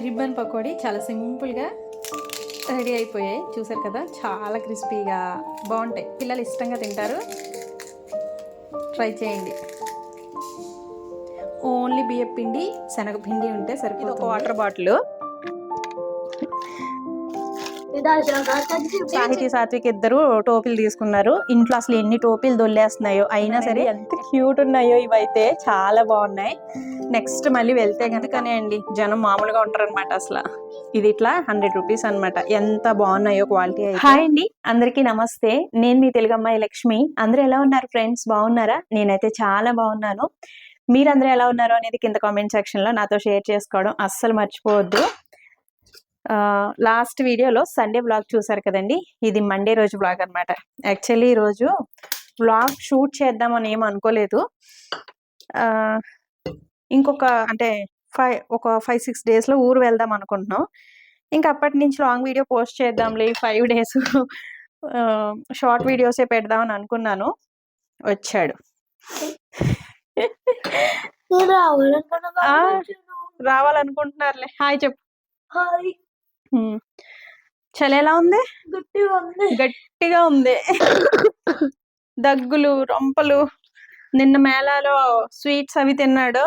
Ribbon pakodi చాలా సింపుల్గా ready అయిపోయాయి. చూసారు కదా? చాలా క్రిస్పీగా బాగుంటాయి. పిల్లలు ఇష్టంగా తింటారు. ట్రై చేయండి. ఓన్లీ బియ్యం పిండి శనగపిండి ఉంటే సరిపోతుంది. ఒక వాటర్ బాటిల్. సాహితీ సాత్విక్ ఇద్దరు టోపీలు తీసుకున్నారు. ఇంట్లో అసలు ఎన్ని టోపీలు దొల్లేస్తున్నాయో అయినా సరే ఎంత క్యూట్ ఉన్నాయో ఇవైతే చాలా బాగున్నాయి. నెక్స్ట్ మళ్ళీ వెళ్తే కనుకనే అండి జనం మామూలుగా ఉంటారు అనమాట అసలు. ఇది ఇట్లా హండ్రెడ్ రూపీస్ అన్నమాట. ఎంత బాగున్నాయో క్వాలిటీ హాయ్ అండి. అందరికీ నమస్తే. నేను మీ తెలుగు అమ్మాయి లక్ష్మి. అందరూ ఎలా ఉన్నారు ఫ్రెండ్స్? బాగున్నారా? నేనైతే చాలా బాగున్నాను. మీరందరూ ఎలా ఉన్నారో అనేది కింద కామెంట్ సెక్షన్లో నాతో షేర్ చేసుకోవడం అస్సలు మర్చిపోవద్దు. లాస్ట్ వీడియోలో సండే బ్లాగ్ చూసారు కదండి? ఇది మండే రోజు బ్లాగ్ అనమాట యాక్చువల్లీ ఈరోజు బ్లాగ్ షూట్ చేద్దామని ఏం అనుకోలేదు. ఆ, ఇంకొక అంటే ఫైవ్ ఒక ఫైవ్ సిక్స్ డేస్లో ఊరు వెళ్దాం అనుకుంటున్నాం. ఇంకా అప్పటి నుంచి లాంగ్ వీడియో పోస్ట్ చేద్దాంలే ఫైవ్ డేస్ షార్ట్ వీడియోసే పెడదామని అనుకున్నాను. వచ్చాడు. రావాలనుకుంటున్నారులే. హాయ్ చెప్పు. హ్మ్. చలి ఎలా ఉంది. గట్టిగా ఉంది. దగ్గులు రొంపలు. నిన్న మేళాలో స్వీట్స్ అవి తిన్నాడు.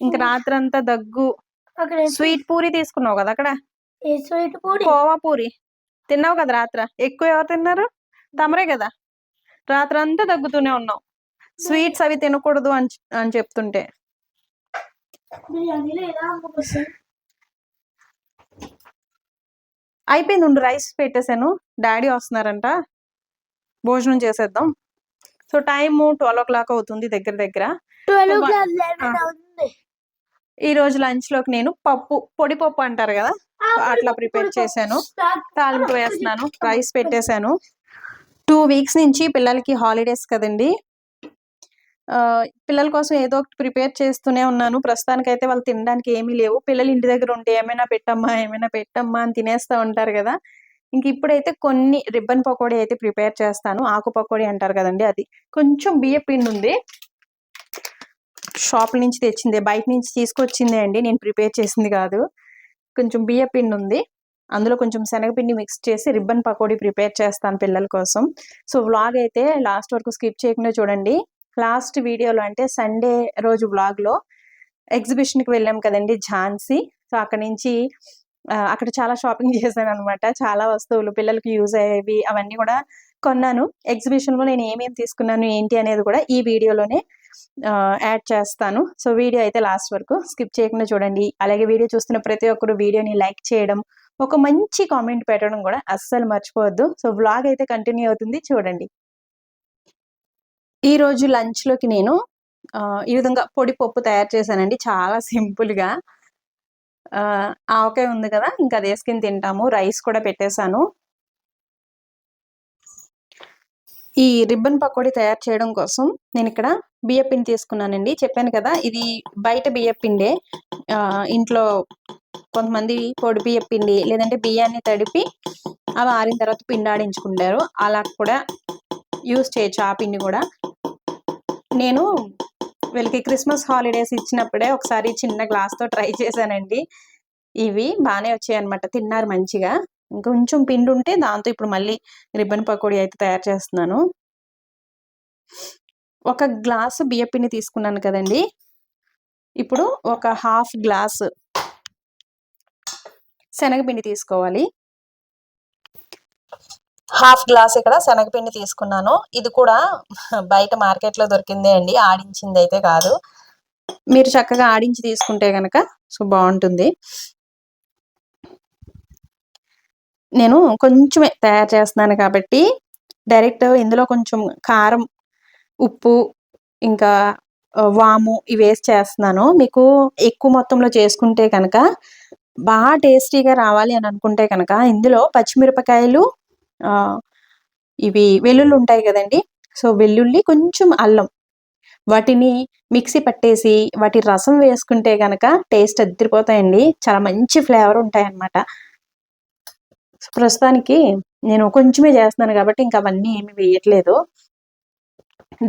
ఇంక రాత్రంతా దగ్గు. స్వీట్ పూరి తీసుకున్నావు కదా అక్కడ? స్వీట్ పూరి? కోవా పూరి. తిన్నావు కదా రాత్ర? ఎక్కువ ఎవరు తిన్నారు? తమరే కదా. రాత్రంతా దగ్గుతూనే ఉన్నావు. స్వీట్స్ అవి తినకూడదు అని అని చెప్తుంటే. అయిపోయింది ఉండు రైస్ పెట్టేశాను. డాడీ వస్తున్నారంట. భోజనం చేసేద్దాం. So time twelve o'clock అవుతుంది దగ్గర దగ్గర. ఈ రోజు లంచ్లోకి నేను పప్పు పొడి పప్పు అంటారు కదా? అట్లా ప్రిపేర్ చేశాను. తాలింపు వేస్తున్నాను రైస్ పెట్టేశాను. టూ వీక్స్ నుంచి పిల్లలకి హాలిడేస్ కదండి. పిల్లల కోసం ఏదో ఒకటి ప్రిపేర్ చేస్తూనే ఉన్నాను. ప్రస్తుతానికైతే వాళ్ళు తినడానికి ఏమీ లేవు. పిల్లలు ఇంటి దగ్గర ఉంటే ఏమైనా పెట్టమ్మా ఏమైనా పెట్టమ్మా అని తినేస్తూ ఉంటారు కదా. ఇంక ఇప్పుడైతే కొన్ని రిబ్బన్ పకోడీ అయితే ప్రిపేర్ చేస్తాను. ఆకు పకోడీ అంటారు కదండి అది. కొంచెం బియ్య పిండి ఉంది. షాప్ నుంచి తెచ్చిందే బయట నుంచి తీసుకొచ్చిందే అండి. నేను ప్రిపేర్ చేసింది కాదు. కొంచెం బియ్య పిండి ఉంది. అందులో కొంచెం శనగపిండి మిక్స్ చేసి రిబ్బన్ పకోడీ ప్రిపేర్ చేస్తాను పిల్లల కోసం. సో వ్లాగ్ అయితే లాస్ట్ వరకు స్కిప్ చేయకుండా చూడండి. లాస్ట్ వీడియోలో అంటే సండే రోజు వ్లాగ్లో ఎగ్జిబిషన్కి వెళ్ళాం కదండి ఝాన్సీ. సో అక్కడ నుంచి అక్కడ చాలా షాపింగ్ చేశాను అనమాట చాలా వస్తువులు పిల్లలకి యూజ్ అయ్యేవి అవన్నీ కూడా కొన్నాను. ఎగ్జిబిషన్లో నేను ఏమేమి తీసుకున్నాను ఏంటి అనేది కూడా ఈ వీడియోలోనే యాడ్ చేస్తాను. సో వీడియో అయితే లాస్ట్ వరకు స్కిప్ చేయకుండా చూడండి. అలాగే వీడియో చూస్తున్న ప్రతి ఒక్కరు వీడియోని లైక్ చేయడం ఒక మంచి కామెంట్ పెట్టడం కూడా అస్సలు మర్చిపోవద్దు. సో వ్లాగ్ అయితే కంటిన్యూ అవుతుంది. చూడండి. ఈ రోజు లంచ్లోకి నేను ఆ, ఈ విధంగా పొడి పప్పు తయారు చేశానండి. చాలా సింపుల్గా. ఆవకాయ ఉంది కదా ఇంకా అది వేసుకుని తింటాము. రైస్ కూడా పెట్టేశాను. ఈ రిబ్బన్ పకోడీ తయారు చేయడం కోసం నేను ఇక్కడ బియ్యపిండి తీసుకున్నానండి. చెప్పాను కదా ఇది బయట బియ్యపిండే ఆ, ఇంట్లో కొంతమంది పొడి బియ్యపిండి లేదంటే బియ్యాన్ని తడిపి అవి ఆరిన తర్వాత పిండి ఆడించుకుంటారు. అలా కూడా యూస్ చేయొచ్చు ఆ పిండి కూడా. నేను వీళ్ళకి క్రిస్మస్ హాలిడేస్ ఇచ్చినప్పుడే ఒకసారి చిన్న గ్లాస్తో ట్రై చేశానండి. ఇవి బాగానే వచ్చాయి అనమాట తిన్నారు మంచిగా. కొంచెం పిండి ఉంటే దాంతో ఇప్పుడు మళ్ళీ రిబ్బన్ పకోడీ అయితే తయారు చేస్తున్నాను. ఒక గ్లాసు బియ్య పిండి తీసుకున్నాను కదండి. ఇప్పుడు ఒక హాఫ్ గ్లాస్ శనగపిండి తీసుకోవాలి. హాఫ్ గ్లాస్ ఇక్కడ శనగపిండి తీసుకున్నాను. ఇది కూడా బయట మార్కెట్లో దొరికిందే అండి. ఆడించింది అయితే కాదు. మీరు చక్కగా ఆడించి తీసుకుంటే కనుక సో బాగుంటుంది. నేను కొంచెమే తయారు చేస్తున్నాను కాబట్టి డైరెక్ట్ ఇందులో కొంచెం కారం ఉప్పు ఇంకా వాము ఇవి వేసి చేస్తున్నాను. మీకు ఎక్కువ మొత్తంలో చేసుకుంటే కనుక బాగా టేస్టీగా రావాలి అని అనుకుంటే కనుక ఇందులో పచ్చిమిరపకాయలు ఇవి వెల్లుల్లి ఉంటాయి కదండి. సో వెల్లుల్లి కొంచెం అల్లం. వాటిని మిక్సీ పట్టేసి వాటి రసం వేసుకుంటే కనుక టేస్ట్ అద్దరిపోతాయండి. చాలా మంచి ఫ్లేవర్ ఉంటాయి అన్నమాట ప్రస్తుతానికి నేను కొంచెమే చేస్తున్నాను కాబట్టి ఇంకా అవన్నీ ఏమి వేయట్లేదు.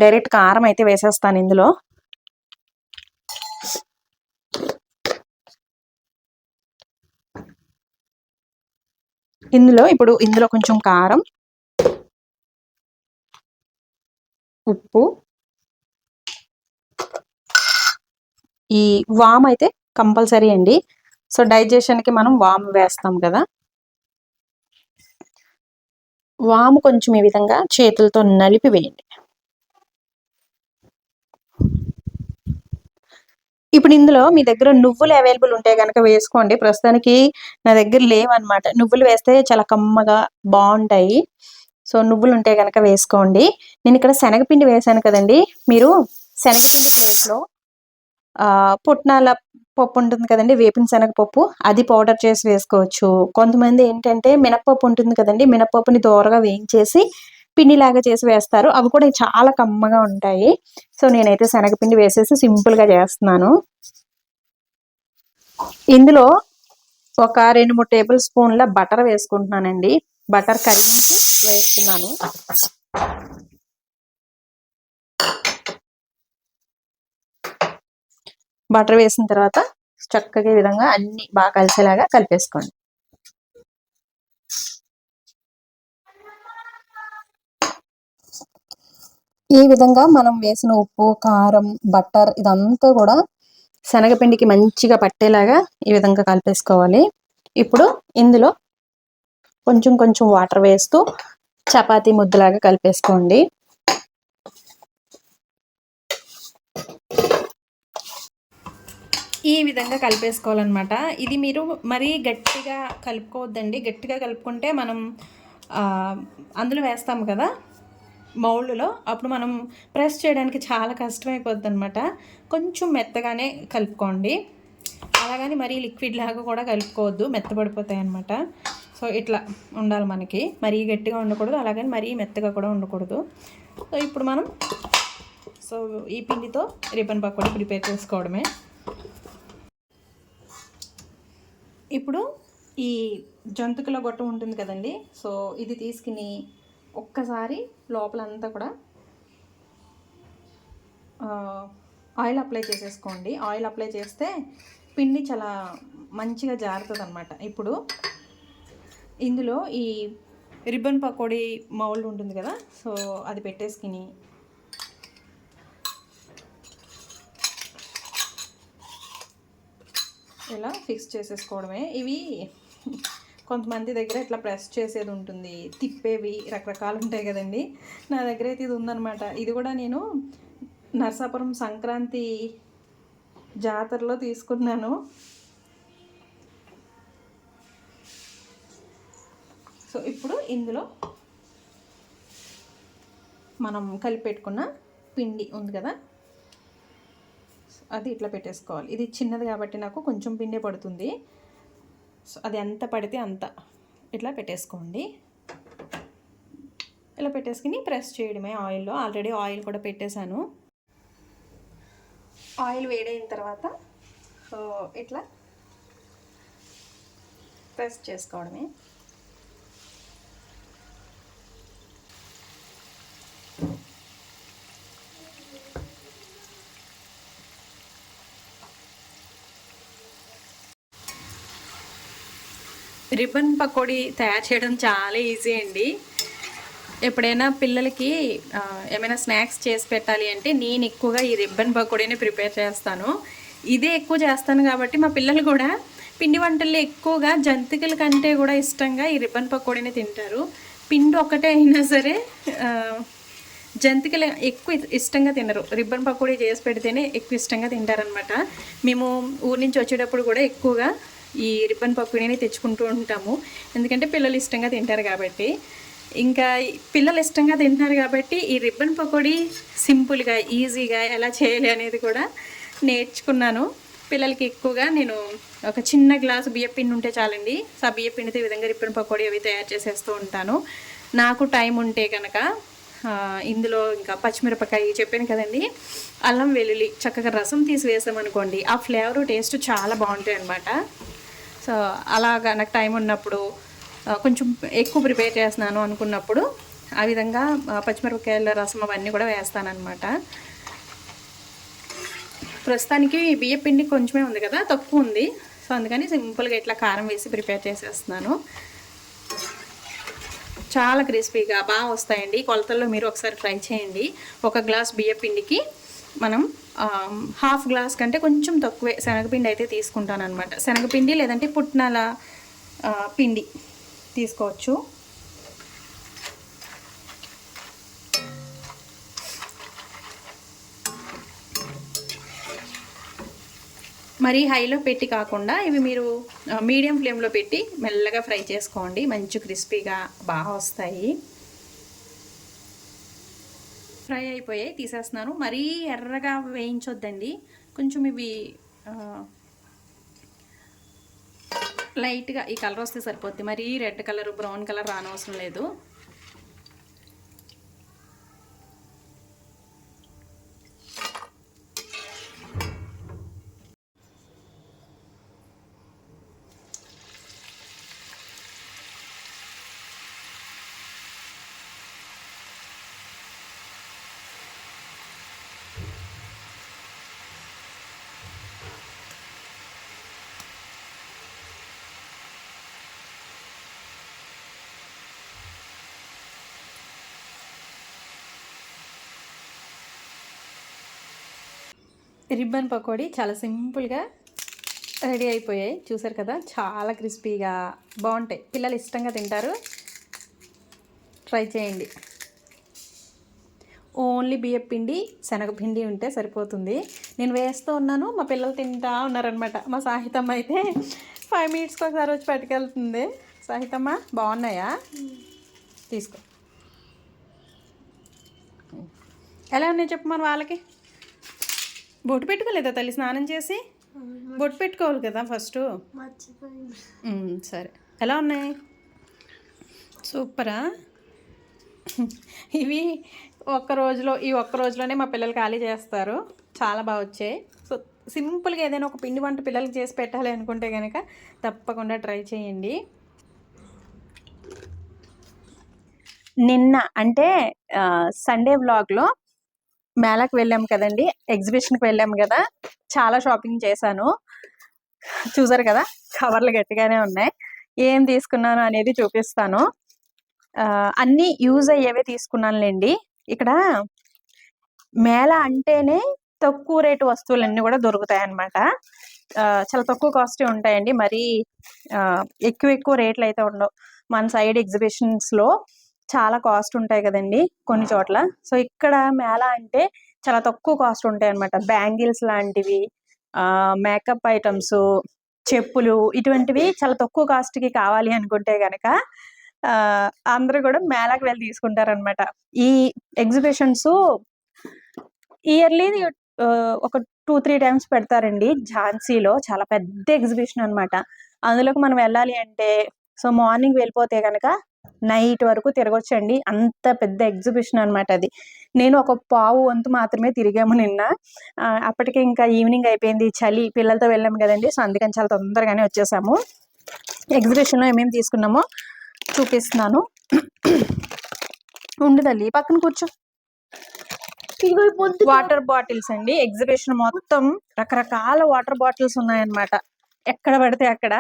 డైరెక్ట్ కారం అయితే వేసేస్తాను ఇందులో. ఇందులో ఇప్పుడు ఇందులో కొంచెం కారం ఉప్పు ఈ వామ్ అయితే కంపల్సరీ అండి. సో డైజెషన్కి మనం వామ్ వేస్తాం కదా. వాము కొంచెం ఈ విధంగా చేతులతో నలిపి వేయండి. ఇప్పుడు ఇందులో మీ దగ్గర నువ్వులు అవైలబుల్ ఉంటే కనుక వేసుకోండి. ప్రస్తుతానికి నా దగ్గర లేవన్నమాట. నువ్వులు వేస్తే చాలా కమ్మగా బాగుంటాయి. సో నువ్వులు ఉంటే కనుక వేసుకోండి. నేను ఇక్కడ శనగపిండి వేసాను కదండి. మీరు శనగపిండి ప్లేస్లో పుట్నాల పప్పు ఉంటుంది కదండి వేపిన శనగపప్పు. అది పౌడర్ చేసి వేసుకోవచ్చు. కొంతమంది ఏంటంటే మినప్పప్పు ఉంటుంది కదండి మినప్పప్పుని దోరగా వేయించేసి పిండిలాగా చేసి వేస్తారు. అవి కూడా చాలా కమ్మగా ఉంటాయి. సో నేనైతే శనగపిండి వేసేసి సింపుల్గా చేస్తున్నాను. ఇందులో ఒక రెండు మూడు టేబుల్ స్పూన్ల బటర్ వేసుకుంటున్నానండి. బటర్ కరిగించి వేస్తున్నాను. బటర్ వేసిన తర్వాత చక్కగా ఈ విధంగా అన్ని బాగా కలిసేలాగా కలిపేసుకోండి. ఈ విధంగా మనం వేసిన ఉప్పు కారం బట్టర్ ఇదంతా కూడా శనగపిండికి మంచిగా పట్టేలాగా ఈ విధంగా కలిపేసుకోవాలి. ఇప్పుడు ఇందులో కొంచెం కొంచెం వాటర్ వేస్తూ చపాతీ ముద్దలాగా కలిపేసుకోండి. ఈ విధంగా కలిపేసుకోవాలన్నమాట. ఇది మీరు మరీ గట్టిగా కలుపుకోవద్దండి. గట్టిగా కలుపుకుంటే మనం అందులో వేస్తాము కదా మౌళ్ళులో అప్పుడు మనం ప్రెస్ చేయడానికి చాలా కష్టమైపోద్ది అనమాట కొంచెం మెత్తగానే కలుపుకోండి. అలాగని మరీ లిక్విడ్ లాగా కూడా కలుపుకోవద్దు. మెత్తబడిపోతాయి అనమాట సో ఇట్లా ఉండాలి మనకి. మరీ గట్టిగా ఉండకూడదు. అలాగని మరీ మెత్తగా కూడా ఉండకూడదు. సో ఇప్పుడు మనం సో ఈ పిండితో రిబ్బన్ పకోడీ ప్రిపేర్ చేసుకోవడమే. ఇప్పుడు ఈ జంతుకుల గొట్ట ఉంటుంది కదండి సో ఇది తీసుకుని ఒక్కసారి లోపలంతా కూడా ఆయిల్ అప్లై చేసేసుకోండి. ఆయిల్ అప్లై చేస్తే పిండి చాలా మంచిగా జారుతుంది అనమాట ఇప్పుడు ఇందులో ఈ రిబ్బన్ పకోడీ మౌల్డ్ ఉంటుంది కదా సో అది పెట్టేసుకుని ఇలా ఫిక్స్ చేసేసుకోవడమే. ఇవి కొంతమంది దగ్గర ఇట్లా ప్రెస్ చేసేది ఉంటుంది. తిప్పేవి రకరకాలు ఉంటాయి కదండి. నా దగ్గర అయితే ఇది ఉందనమాట ఇది కూడా నేను నరసాపురం సంక్రాంతి జాతరలో తీసుకున్నాను. సో ఇప్పుడు ఇందులో మనం కలిపెట్టుకున్న పిండి ఉంది కదా. అది ఇట్లా పెట్టేసుకోవాలి. ఇది చిన్నది కాబట్టి నాకు కొంచెం పిండే పడుతుంది. సో అది ఎంత పడితే అంత. ఇట్లా పెట్టేసుకోండి. ఇలా పెట్టేసుకుని ప్రెస్ చేయడమే ఆయిల్లో. ఆల్రెడీ ఆయిల్ కూడా పెట్టేశాను. ఆయిల్ వేడైన తర్వాత ఇట్లా ప్రెస్ చేసుకోవడమే. రిబ్బన్ పకోడీ తయారు చేయడం చాలా ఈజీ అండి. ఎప్పుడైనా పిల్లలకి ఏమైనా స్నాక్స్ చేసి పెట్టాలి అంటే నేను ఎక్కువగా ఈ రిబ్బన్ పకోడీని ప్రిపేర్ చేస్తాను. ఇదే ఎక్కువ చేస్తాను కాబట్టి మా పిల్లలు కూడా పిండి వంటల్లో ఎక్కువగా జంతికల కంటే కూడా ఇష్టంగా ఈ రిబ్బన్ పకోడీని తింటారు. పిండి ఒకటే అయినా సరే జంతికలు ఎక్కువ ఇష్టంగా తినరు. రిబ్బన్ పకోడీ చేసి పెడితేనే ఎక్కువ ఇష్టంగా తింటారనమాట మేము ఊరి నుంచి వచ్చేటప్పుడు కూడా ఎక్కువగా ఈ రిబ్బన్ పకోడీని తెచ్చుకుంటూ ఉంటాము. ఎందుకంటే పిల్లలు ఇష్టంగా తింటారు కాబట్టి. ఇంకా పిల్లలు ఇష్టంగా తింటున్నారు కాబట్టి ఈ రిబ్బన్ పకోడీ సింపుల్గా ఈజీగా ఎలా చేయాలి అనేది కూడా నేర్చుకున్నాను. పిల్లలకి ఎక్కువగా నేను ఒక చిన్న గ్లాసు బియ్య పిండి ఉంటే చాలండి. ఆ బియ్య పిండితో ఈ విధంగా రిబ్బన్ పకోడీ అవి తయారు చేసేస్తూ ఉంటాను. నాకు టైం ఉంటే కనుక ఇందులో ఇంకా పచ్చిమిరపకాయ చెప్పాను కదండి. అల్లం వెల్లుల్లి చక్కగా రసం తీసి వేసామనుకోండి ఆ ఫ్లేవర్ టేస్ట్ చాలా బాగుంటాయి అనమాట సో అలాగా నాకు టైం ఉన్నప్పుడు కొంచెం ఎక్కువ ప్రిపేర్ చేస్తున్నాను అనుకున్నప్పుడు ఆ విధంగా పచ్చిమిరపకాయల రసం అవన్నీ కూడా వేస్తానన్నమాట. ప్రస్తుతానికి బియ్య పిండి కొంచెమే ఉంది కదా తక్కువ ఉంది. సో అందుకని సింపుల్గా ఇట్లా కారం వేసి ప్రిపేర్ చేసేస్తున్నాను. చాలా క్రిస్పీగా బాగా వస్తాయండి. కొలతల్లో మీరు ఒకసారి ట్రై చేయండి. ఒక గ్లాస్ బియ్య పిండికి మనం హాఫ్ గ్లాస్ కంటే కొంచెం తక్కువే. శనగపిండి అయితే తీసుకుంటాను అనమాట శనగపిండి లేదంటే పుట్నాల పిండి తీసుకోవచ్చు. మరీ హైలో పెట్టి కాకుండా ఇవి మీరు మీడియం ఫ్లేమ్లో పెట్టి మెల్లగా ఫ్రై చేసుకోండి. మంచి క్రిస్పీగా బాగా వస్తాయి. ఫ్రై అయిపోయాయి తీసేస్తున్నాను. మరీ ఎర్రగా వేయించొద్దండి. కొంచెం ఇవి లైట్గా ఈ కలర్ వస్తే సరిపోద్ది. మరీ రెడ్ కలర్ బ్రౌన్ కలర్ రానవసరం లేదు. రిబ్బన్ పకోడీ చాలా సింపుల్గా రెడీ అయిపోయాయి. చూసారు కదా? చాలా క్రిస్పీగా బాగుంటాయి. పిల్లలు ఇష్టంగా తింటారు. ట్రై చేయండి. ఓన్లీ బియ్యం పిండి శనగపిండి ఉంటే సరిపోతుంది. నేను వేస్తూ ఉన్నాను. మా పిల్లలు తింటా ఉన్నారనమాట మా సాహితమ్మ అయితే ఫైవ్ మినిట్స్కి ఒకసారి వచ్చి పట్టుకెళ్తుంది. సాహితమ్మ బాగున్నాయా? తీసుకో. ఎలా ఉన్నాయి చెప్పు మన వాళ్ళకి? బొట్టు పెట్టుకోలేదా తల్లి? స్నానం చేసి? బొట్టు పెట్టుకోవాలి కదా ఫస్ట్? సరే. ఎలా ఉన్నాయి? సూపరా? ఇవి ఒక్క రోజులో ఈ ఒక్క రోజులోనే మా పిల్లలు ఖాళీ చేస్తారు. చాలా బాగా వచ్చాయి. సో సింపుల్గా ఏదైనా ఒక పిండి వంట పిల్లలకి చేసి పెట్టాలి అనుకుంటే కనుక తప్పకుండా ట్రై చేయండి. నిన్న అంటే సండే వ్లాగ్లో మేళాకి వెళ్ళాము కదండి ఎగ్జిబిషన్కి వెళ్ళాము కదా. చాలా షాపింగ్ చేశాను. చూసారు కదా కవర్లు గట్టిగానే ఉన్నాయి. ఏం తీసుకున్నాను అనేది చూపిస్తాను. ఆ, అన్నీ యూజ్ అయ్యేవే తీసుకున్నానులేండి. ఇక్కడ మేళ అంటేనే తక్కువ రేటు వస్తువులన్నీ కూడా దొరుకుతాయి అన్నమాట ఆ, చాలా తక్కువ కాస్ట్ ఉంటాయండి. మరి ఆ, ఎక్కువ ఎక్కువ రేట్లు అయితే ఉండవు. మన సైడ్ ఎగ్జిబిషన్స్లో చాలా కాస్ట్ ఉంటాయి కదండి కొన్ని చోట్ల. సో ఇక్కడ మేళ అంటే చాలా తక్కువ కాస్ట్ ఉంటాయి అన్నమాట. బ్యాంగిల్స్ లాంటివి మేకప్ ఐటమ్స్ చెప్పులు ఇటువంటివి చాలా తక్కువ కాస్ట్కి కావాలి అనుకుంటే గనక ఆ, అందరూ కూడా మేళాకి వెళ్ళి తీసుకుంటారనమాట ఈ ఎగ్జిబిషన్స్ ఇయర్లీ ఒక టూ త్రీ టైమ్స్ పెడతారండి. ఝాన్సీలో చాలా పెద్ద ఎగ్జిబిషన్ అన్నమాట. అందులోకి మనం వెళ్ళాలి అంటే సో మార్నింగ్ వెళ్ళిపోతే కనుక నైట్ వరకు తిరగొచ్చండి. అంత పెద్ద ఎగ్జిబిషన్ అన్నమాట అది. నేను ఒక పావు వంతు మాత్రమే తిరిగాము నిన్న. అప్పటికే ఇంకా ఈవినింగ్ అయిపోయింది. చలి పిల్లలతో వెళ్ళాము కదండి. సో అందుకని చాలా తొందరగానే వచ్చేసాము. ఎగ్జిబిషన్లో ఏమేమి తీసుకున్నామో చూపిస్తున్నాను. ఉండు తల్లి పక్కన కూర్చో. వాటర్ బాటిల్స్ అండి. ఎగ్జిబిషన్ మొత్తం రకరకాల వాటర్ బాటిల్స్ ఉన్నాయన్నమాట. ఎక్కడ పడితే అక్కడ.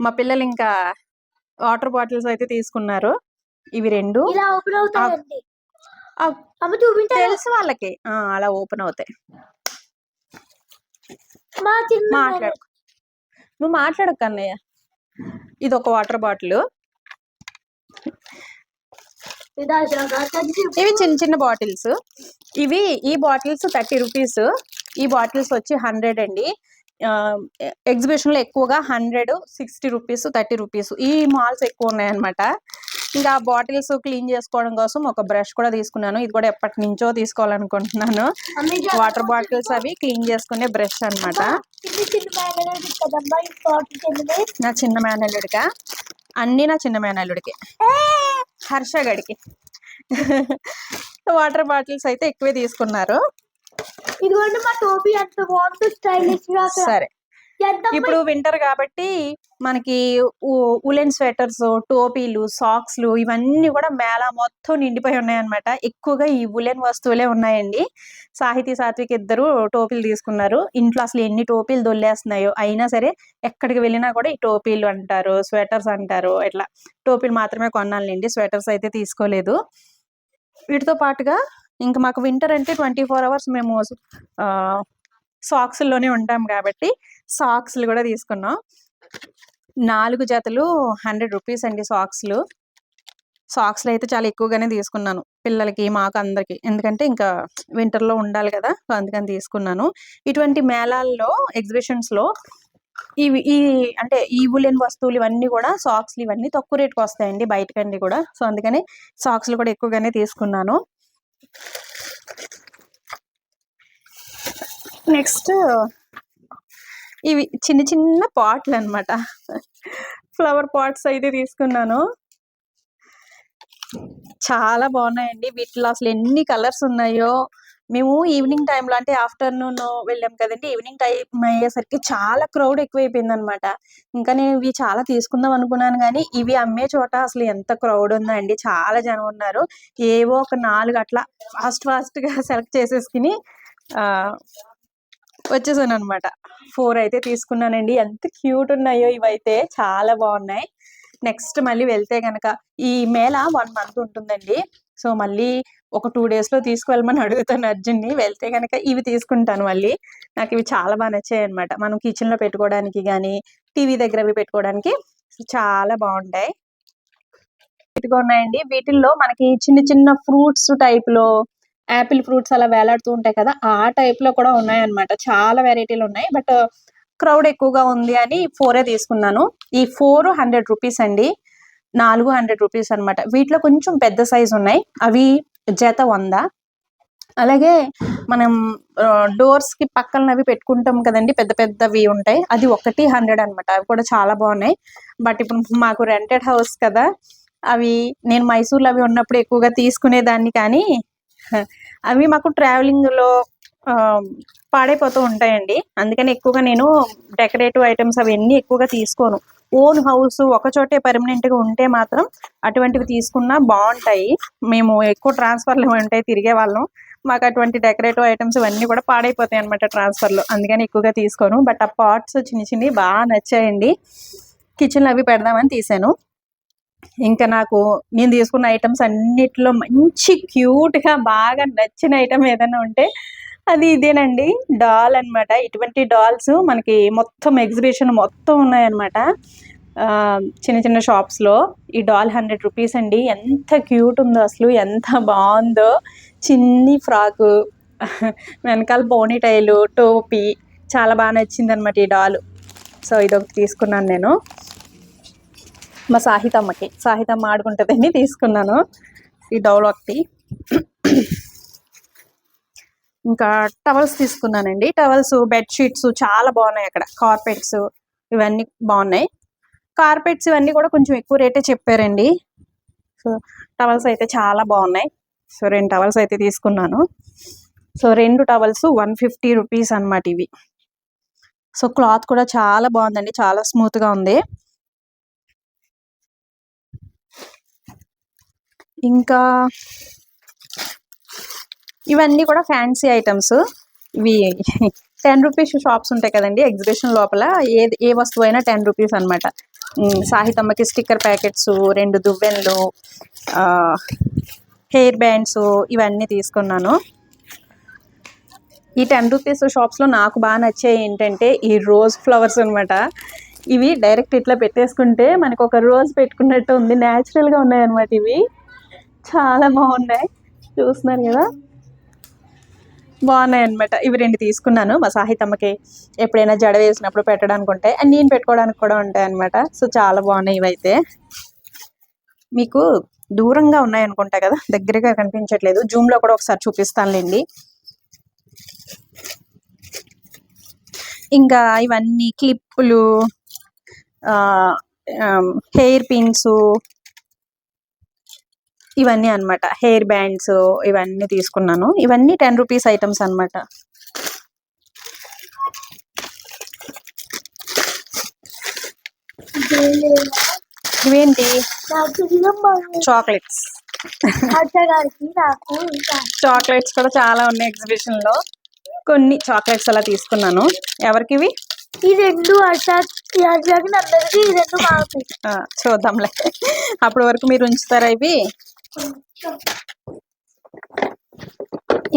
మా పిల్లలు ఇంకా వాటర్ బాటిల్స్ అయితే తీసుకున్నారు. ఇవి రెండు. ఇలా ఓపెన్ అవుతాయండి. ఆ, అమ్మ చూపించారు? తెలుసు వాళ్ళకి. అలా ఓపెన్ అవుతాయి. మాట్లాడు. నువ్వు మాట్లాడక అన్నయ్య ఇది ఒక వాటర్ బాటిల్. ఇవి చిన్న చిన్న బాటిల్స్. ఇవి ఈ బాటిల్స్ థర్టీ రూపీస్. ఈ బాటిల్స్ వచ్చి హండ్రెడ్ అండి. ఎగ్జిబిషన్లో ఎక్కువగా hundred sixty rupees thirty rupees ఈ మాల్స్ ఎక్కువ ఉన్నాయన్నమాట. ఇంకా బాటిల్స్ క్లీన్ చేసుకోవడం కోసం ఒక బ్రష్ కూడా తీసుకున్నాను. ఇది కూడా ఎప్పటి నుంచో తీసుకోవాలనుకుంటున్నాను. వాటర్ బాటిల్స్ అవి క్లీన్ చేసుకునే బ్రష్ చిన్నది నా చిన్న మేనల్లుడిగా అన్నీ నా చిన్న మేనల్లుడికి. హర్ష గడికి. వాటర్ బాటిల్స్ అయితే ఎక్కువే తీసుకున్నారు. ఇదిగోండి మా టోపీ బాగుంది స్టైలిష్గా. సరే. ఇప్పుడు వింటర్ కాబట్టి మనకి ఉలెన్ స్వెటర్స్ టోపీలు సాక్స్లు ఇవన్నీ కూడా మేళ మొత్తం నిండిపోయి ఉన్నాయన్నమాట. ఎక్కువగా ఈ ఉలెన్ వస్తువులే ఉన్నాయండి. సాహితీ సాత్విక్ ఇద్దరు టోపీలు తీసుకున్నారు. ఇంట్లో అసలు ఎన్ని టోపీలు దొల్లేస్తున్నాయో అయినా సరే ఎక్కడికి వెళ్ళినా కూడా ఈ టోపీలు అంటారు స్వెటర్స్ అంటారు ఇట్లా. టోపీలు మాత్రమే కొనాలండి స్వెటర్స్ అయితే తీసుకోలేదు. వీటితో పాటుగా ఇంకా మాకు వింటర్ అంటే ట్వంటీ ఫోర్ అవర్స్ మేము ఆ, సాక్స్లోనే ఉంటాం కాబట్టి సాక్స్లు కూడా తీసుకున్నాం. నాలుగు జతలు హండ్రెడ్ రూపీస్ అండి సాక్స్లు సాక్స్లు అయితే చాలా ఎక్కువగానే తీసుకున్నాను పిల్లలకి మాకు అందరికి. ఎందుకంటే ఇంకా వింటర్లో ఉండాలి కదా సో అందుకని తీసుకున్నాను. ఇటువంటి మేళాల్లో ఎగ్జిబిషన్స్లో ఇవి ఈ అంటే ఈ ఉలెన్ వస్తువులు ఇవన్నీ కూడా సాక్స్లు ఇవన్నీ తక్కువ రేట్కి వస్తాయండి బయటకండి కూడా. సో అందుకని సాక్స్లు కూడా ఎక్కువగానే తీసుకున్నాను. నెక్స్ట్ ఇవి చిన్న చిన్న పాట్లు అన్నమాట. ఫ్లవర్ పాట్స్ అయితే తీసుకున్నాను. చాలా బాగున్నాయండి. వీటిలో అసలు ఎన్ని కలర్స్ ఉన్నాయో. మేము ఈవినింగ్ టైంలో అంటే ఆఫ్టర్నూన్ వెళ్ళాం కదండి. ఈవినింగ్ టైం అయ్యేసరికి చాలా క్రౌడ్ ఎక్కువైపోయింది అనమాట ఇంకా నేను ఇవి చాలా తీసుకుందాం అనుకున్నాను కానీ ఇవి అమ్మే చోట అసలు ఎంత క్రౌడ్ ఉందండి చాలా జనం ఉన్నారు. ఏవో ఒక నాలుగు అట్లా ఫాస్ట్ ఫాస్ట్గా సెలెక్ట్ చేసేసుకుని వచ్చేసాను అనమాట ఫోర్ అయితే తీసుకున్నానండి. ఎంత క్యూట్ ఉన్నాయో ఇవైతే చాలా బాగున్నాయి. నెక్స్ట్ మళ్ళీ వెళ్తే కనుక ఈ మేళ వన్ మంత్ ఉంటుందండి. సో మళ్ళీ ఒక టూ డేస్లో తీసుకువెళ్ళమని అడుగుతాను అర్జున్ని. వెళ్తే కనుక ఇవి తీసుకుంటాను మళ్ళీ. నాకు ఇవి చాలా బాగా నచ్చాయి అనమాట మనం కిచెన్లో పెట్టుకోవడానికి కానీ టీవీ దగ్గర అవి పెట్టుకోవడానికి చాలా బాగుంటాయి ఇటుగా ఉన్నాయండి. వీటిల్లో మనకి చిన్న చిన్న ఫ్రూట్స్ టైప్లో యాపిల్ ఫ్రూట్స్ అలా వేలాడుతూ ఉంటాయి కదా ఆ టైప్లో కూడా ఉన్నాయి అన్నమాట చాలా వెరైటీలు ఉన్నాయి. బట్ క్రౌడ్ ఎక్కువగా ఉంది అని ఫోరే తీసుకున్నాను. ఈ ఫోర్ హండ్రెడ్ రూపీస్ అండి. నాలుగు హండ్రెడ్ రూపీస్ అన్నమాట. వీటిలో కొంచెం పెద్ద సైజ్ ఉన్నాయి. అవి జత వంద. అలాగే మనం డోర్స్కి పక్కన అవి పెట్టుకుంటాం కదండి పెద్ద పెద్దవి ఉంటాయి. అది ఒకటి హండ్రెడ్ అన్నమాట. అవి కూడా చాలా బాగున్నాయి. బట్ ఇప్పుడు మాకు రెంటెడ్ హౌస్ కదా అవి నేను మైసూర్లో అవి ఉన్నప్పుడు ఎక్కువగా తీసుకునేదాన్ని కానీ అవి మాకు ట్రావెలింగ్లో పాడైపోతూ ఉంటాయండి. అందుకని ఎక్కువగా నేను డెకరేటివ్ ఐటమ్స్ అవన్నీ ఎక్కువగా తీసుకోను. ఓన్ హౌస్ ఒక చోటే పర్మనెంట్గా ఉంటే మాత్రం అటువంటివి తీసుకున్నా బాగుంటాయి. మేము ఎక్కువ ట్రాన్స్ఫర్లు ఉంటాయి తిరిగే వాళ్ళం. మాకు అటువంటి డెకరేటివ్ ఐటమ్స్ ఇవన్నీ కూడా పాడైపోతాయి అనమాట ట్రాన్స్ఫర్లో. అందుకని ఎక్కువగా తీసుకోను. బట్ ఆ పాట్స్ చిన్న చిన్నవి బాగా నచ్చాయండి. కిచెన్లో అవి పెడదామని తీసాను. ఇంకా నాకు నేను తీసుకున్న ఐటమ్స్ అన్నిట్లో మంచి క్యూట్గా బాగా నచ్చిన ఐటమ్ ఏదైనా ఉంటే అది ఇదేనండి. డాల్ అన్నమాట. ఇటువంటి డాల్స్ మనకి మొత్తం ఎగ్జిబిషన్ మొత్తం ఉన్నాయన్నమాట. చిన్న చిన్న షాప్స్లో ఈ డాల్ హండ్రెడ్ రూపీస్ అండి. ఎంత క్యూట్ ఉందో అసలు ఎంత బాగుందో. చిన్ని ఫ్రాకు వెనకాల పోనీ టైలు టోపీ చాలా బాగా నచ్చింది అనమాట ఈ డాల్. సో ఇదొకటి తీసుకున్నాను నేను. మా సాహితమ్మకి. సాహితమ్మ ఆడుకుంటుందని తీసుకున్నాను. ఈ డౌల్ ఒకటి. ఇంకా టవల్స్ తీసుకున్నానండి. టవల్స్ బెడ్షీట్స్ చాలా బాగున్నాయి అక్కడ. కార్పెట్స్ ఇవన్నీ బాగున్నాయి. కార్పెట్స్ ఇవన్నీ కూడా కొంచెం ఎక్కువ రేటే చెప్పారండి. సో టవల్స్ అయితే చాలా బాగున్నాయి. సో రెండు టవల్స్ అయితే తీసుకున్నాను. సో రెండు టవల్స్ వన్ ఫిఫ్టీ రూపీస్ అన్నమాట ఇవి. సో క్లాత్ కూడా చాలా బాగుందండి. చాలా స్మూత్గా ఉంది. ఇంకా ఇవన్నీ కూడా ఫ్యాన్సీ ఐటమ్స్ ఇవి టెన్ రూపీస్ షాప్స్ ఉంటాయి కదండి ఎగ్జిబిషన్ లోపల. ఏ ఏ వస్తువు అయినా టెన్ రూపీస్ అనమాట సాహితమ్మకి స్టిక్కర్ ప్యాకెట్స్ రెండు దువ్వెన్లు హెయిర్ బ్యాండ్స్ ఇవన్నీ తీసుకున్నాను. ఈ టెన్ రూపీస్ షాప్స్లో నాకు బాగా నచ్చాయి ఏంటంటే ఈ రోజ్ ఫ్లవర్స్ అన్నమాట. ఇవి డైరెక్ట్ ఇట్లా పెట్టేసుకుంటే మనకు ఒక రోజ్ పెట్టుకున్నట్టు ఉంది. న్యాచురల్గా ఉన్నాయి అనమాట ఇవి. చాలా బాగున్నాయి. చూస్తున్నారు కదా? బాగున్నాయి అనమాట ఇవి రెండు తీసుకున్నాను. మా సాహితమ్మకి ఎప్పుడైనా జడ వేసినప్పుడు పెట్టడానికి ఉంటాయి. అండ్ నేను పెట్టుకోవడానికి కూడా ఉంటాయి అనమాట సో చాలా బాగున్నాయి ఇవైతే. మీకు దూరంగా ఉన్నాయి అనుకుంటా కదా? దగ్గరగా కనిపించట్లేదు. జూమ్లో కూడా ఒకసారి చూపిస్తానులేండి. ఇంకా ఇవన్నీ క్లిప్పులు హెయిర్ పిన్స్ ఇవన్నీ అన్నమాట. హెయిర్ బ్యాండ్స్ ఇవన్నీ తీసుకున్నాను. ఇవన్నీ టెన్ రూపీస్ ఐటమ్స్ లేదా ఇవేంటి? చాక్లెట్స్. చాక్లెట్స్ కూడా చాలా ఉన్నాయి ఎగ్జిబిషన్లో కొన్ని చాక్లెట్స్ అలా తీసుకున్నాను. ఎవరికి ఇవి ఈ రెండు చూద్దాంలే. అప్పటి వరకు మీరు ఉంచుతారా ఇవి?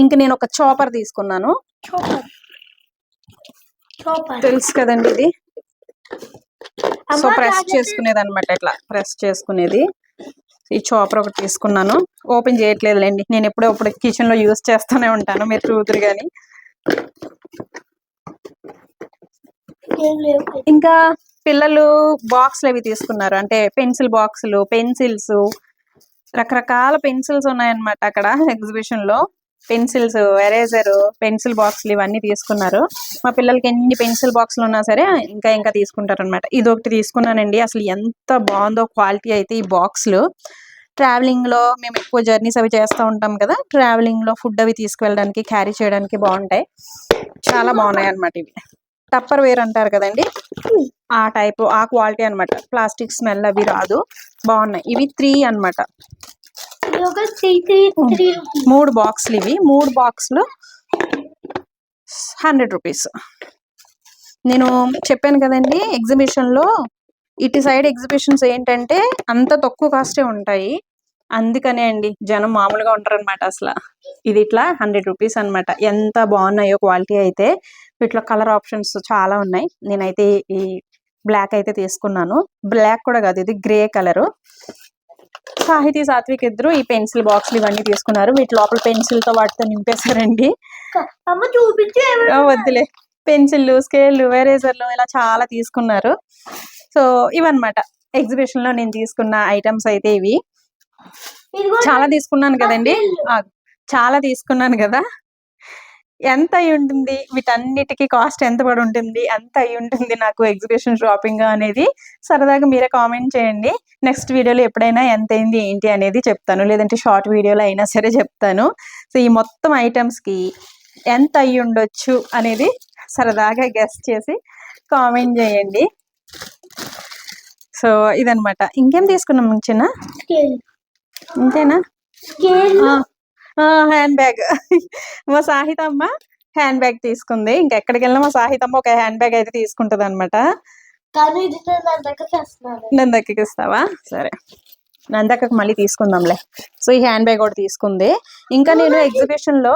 ఇంక నేను ఒక చాపర్ తీసుకున్నాను. తెలుసు కదండి ఇది? సో ప్రెస్ చేసుకునేది అనమాట ఇట్లా ప్రెస్ చేసుకునేది. ఈ చాపర్ ఒకటి తీసుకున్నాను. ఓపెన్ చేయట్లేదులేండి. నేను ఎప్పుడో ఇప్పుడు కిచెన్లో యూస్ చేస్తూనే ఉంటాను మీరు చూదురు కానీ ఇంకా పిల్లలు బాక్స్లు అవి తీసుకున్నారు. అంటే పెన్సిల్ బాక్సులు పెన్సిల్స్ రకరకాల పెన్సిల్స్ ఉన్నాయన్నమాట అక్కడ ఎగ్జిబిషన్లో. పెన్సిల్స్ ఎరేజర్ పెన్సిల్ బాక్సులు ఇవన్నీ తీసుకున్నారు. మా పిల్లలకి ఎన్ని పెన్సిల్ బాక్సులు ఉన్నా సరే ఇంకా ఇంకా తీసుకుంటారు అనమాట ఇది ఒకటి తీసుకున్నానండి. అసలు ఎంత బాగుందో క్వాలిటీ అయితే ఈ బాక్సులు. ట్రావెలింగ్లో మేము ఎక్కువ జర్నీస్ అవి చేస్తూ ఉంటాం కదా ట్రావెలింగ్లో ఫుడ్ అవి తీసుకువెళ్ళడానికి క్యారీ చేయడానికి బాగుంటాయి. చాలా బాగున్నాయి అన్నమాట ఇవి. టప్పర్ వేర్ అంటారు కదండి? ఆ టైప్ ఆ క్వాలిటీ అన్నమాట. ప్లాస్టిక్ స్మెల్ అవి రాదు. బాగున్నాయి. ఇవి త్రీ రూపీస్. మూడు బాక్స్లు ఇవి. మూడు బాక్స్లు హండ్రెడ్ రూపీస్. నేను చెప్పాను కదండి ఎగ్జిబిషన్లో ఇటు సైడ్ ఎగ్జిబిషన్స్ ఏంటంటే అంత తక్కువ కాస్టే ఉంటాయి. అందుకనే అండి జనం మామూలుగా ఉంటారు అనమాట అసలు. ఇది ఇట్లా హండ్రెడ్ రూపీస్ అన్నమాట. ఎంత బాగున్నాయో క్వాలిటీ అయితే. వీటిలో కలర్ ఆప్షన్స్ చాలా ఉన్నాయి. నేనైతే ఈ బ్లాక్ అయితే తీసుకున్నాను. బ్లాక్ కూడా కాదు ఇది గ్రే కలర్. సాహితీ సాత్విక్ ఇద్దరు ఈ పెన్సిల్ బాక్స్లు ఇవన్నీ తీసుకున్నారు. వీటి లోపల పెన్సిల్తో వాటితో నింపేశారండి. వద్దులే. పెన్సిల్ స్కేల్ ఎరేజర్లు ఇలా చాలా తీసుకున్నారు. సో ఇవన్నమాట. ఎగ్జిబిషన్లో నేను తీసుకున్న ఐటమ్స్ అయితే ఇవి. చాలా తీసుకున్నాను కదండి. చాలా తీసుకున్నాను కదా. ఎంత అయి ఉంటుంది? వీటన్నిటికీ కాస్ట్ ఎంత పడి ఉంటుంది? ఎంత అయి ఉంటుంది నాకు ఎగ్జిబిషన్ షాపింగ్ అనేది. సరదాగా మీరే కామెంట్ చేయండి. నెక్స్ట్ వీడియోలో ఎప్పుడైనా ఎంత అయింది ఏంటి అనేది చెప్తాను. లేదంటే షార్ట్ వీడియోలో అయినా సరే చెప్తాను. సో ఈ మొత్తం ఐటమ్స్కి ఎంత అయి ఉండొచ్చు అనేది సరదాగా గెస్ట్ చేసి కామెంట్ చేయండి. సో ఇదనమాట ఇంకేం తీసుకున్నాం చిన్న ఇంతేనా? హ్యాండ్ బ్యాగ్ మా సాహితమ్మ హ్యాండ్ బ్యాగ్ తీసుకుంది. ఇంకెక్కడికి వెళ్ళినా మా సాహితమ్మ ఒక హ్యాండ్ బ్యాగ్ అయితే తీసుకుంటది అనమాట నేను ఇస్తావా? సరే. నందక్కకి మళ్ళీ తీసుకుందాంలే. సో ఈ హ్యాండ్ బ్యాగ్ కూడా తీసుకుంది. ఇంకా నేను ఎగ్జిబిషన్లో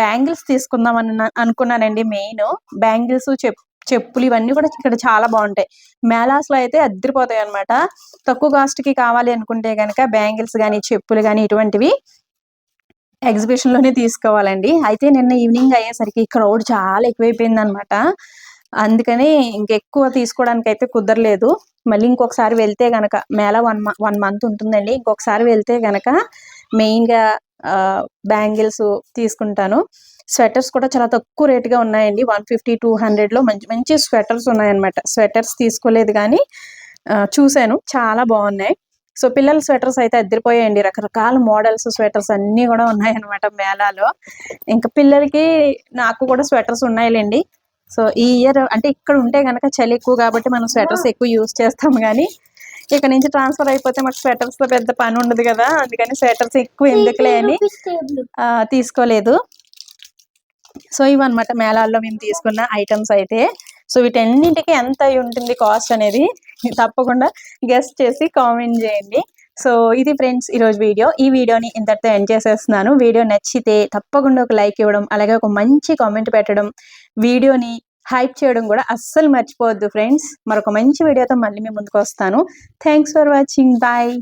బ్యాంగిల్స్ తీసుకుందాం అన్న అనుకున్నానండి మెయిన్ బ్యాంగిల్స్ చెప్ చెప్పులు ఇవన్నీ కూడా ఇక్కడ చాలా బాగుంటాయి. మేళాస్లో అయితే అద్దరిపోతాయి అనమాట తక్కువ కాస్ట్కి కావాలి అనుకుంటే గనక బ్యాంగిల్స్ కానీ చెప్పులు కానీ ఇటువంటివి ఎగ్జిబిషన్లోనే తీసుకోవాలండి. అయితే నిన్న ఈవినింగ్ అయ్యేసరికి క్రౌడ్ చాలా ఎక్కువైపోయింది అనమాట అందుకని ఇంకెక్కువ తీసుకోవడానికి అయితే కుదరలేదు. మళ్ళీ ఇంకొకసారి వెళ్తే గనక మేళ వన్ వన్ మంత్ ఉంటుందండి. ఇంకొకసారి వెళ్తే గనక మెయిన్గా బ్యాంగిల్స్ తీసుకుంటాను. స్వెటర్స్ కూడా చాలా తక్కువ rate గా ఉన్నాయండి. వన్ ఫిఫ్టీ టూ లో మంచి మంచి స్వెటర్స్ ఉన్నాయన్నమాట స్వెటర్స్ తీసుకోలేదు కానీ చూశాను. చాలా బాగున్నాయి. సో పిల్లల స్వెటర్స్ అయితే అద్దరిపోయాయండి. రకరకాల మోడల్స్ స్వెటర్స్ అన్నీ కూడా ఉన్నాయన్నమాట మేళాలో. ఇంకా పిల్లలకి నాకు కూడా స్వెటర్స్ ఉన్నాయిలేండి. సో ఈ ఇయర్ అంటే ఇక్కడ ఉంటే గనక చలి ఎక్కువ కాబట్టి మనం స్వెటర్స్ ఎక్కువ యూస్ చేస్తాం కానీ ఇక్కడ నుంచి ట్రాన్స్ఫర్ అయిపోతే మాకు స్వెటర్స్తో పెద్ద పని ఉండదు కదా. అందుకని స్వెటర్స్ ఎక్కువ ఎందుకులే అని తీసుకోలేదు. సో ఇవన్నమాట మేళాల్లో మేము తీసుకున్న ఐటమ్స్ అయితే. సో వీటన్నింటికి ఎంత అయి ఉంటుంది కాస్ట్ అనేది తప్పకుండా గెస్ట్ చేసి కామెంట్ చేయండి. సో ఇది ఫ్రెండ్స్ ఈరోజు వీడియో. ఈ వీడియోని ఇంతటితో ఎండ్ చేసేస్తున్నాను. వీడియో నచ్చితే తప్పకుండా ఒక లైక్ ఇవ్వడం అలాగే ఒక మంచి కామెంట్ పెట్టడం వీడియోని హైప్ చేయడం కూడా అస్సలు మర్చిపోవద్దు ఫ్రెండ్స్ మరొక మంచి వీడియోతో మళ్ళీ మేము ముందుకు వస్తాను. Thanks for watching bye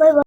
bye